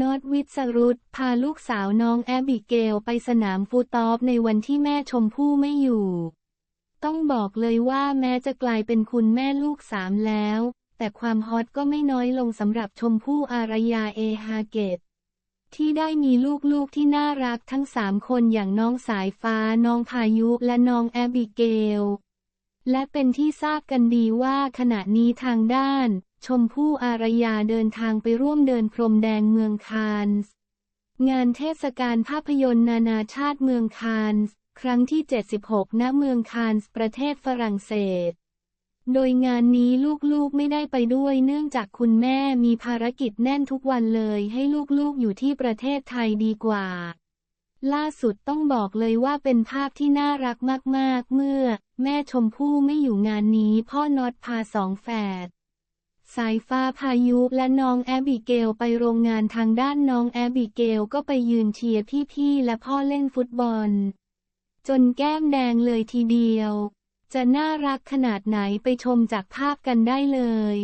นอตวิสรุตพาลูกสาวน้องแอบิเกลไปสนามฟูตอฟในวันที่แม่ชมพู่ไม่อยู่ ต้องบอกเลยว่าแม้จะกลายเป็นคุณแม่ลูกสามแล้ว แต่ความฮอตก็ไม่น้อยลงสำหรับชมพู่อารยาเอฮาเกตที่ได้มีลูกๆที่น่ารักทั้งสามคนอย่างน้องสายฟ้าน้องพายุและน้องแอบิเกล และเป็นที่ทราบกันดีว่าขณะนี้ทางด้าน ชมพู่อารยาเดินทางไปร่วมเดินพรมแดงเมืองคานส์ งานเทศกาลภาพยนตร์นานาชาติเมืองคานส์ ครั้งที่ 76 ณ เมืองคานส์ ประเทศฝรั่งเศส โดยงานนี้ลูกๆไม่ได้ไปด้วยเนื่องจากคุณแม่มีภารกิจแน่นทุกวันเลยให้ลูกๆอยู่ที่ประเทศไทยดีกว่า ล่าสุดต้องบอกเลยว่าเป็นภาพที่น่ารักมากๆ เมื่อ แม่ชมพู่ไม่อยู่งานนี้พ่อน็อตพาสองแฝด สายฟ้าพายุและน้องแอบิเกลไปโรงงานทางด้านน้องแอบิเกลก็ไปยืนเชียร์พี่ๆและพ่อเล่นฟุตบอล จนแก้มแดงเลยทีเดียว จะน่ารักขนาดไหนไปชมจากภาพกันได้เลย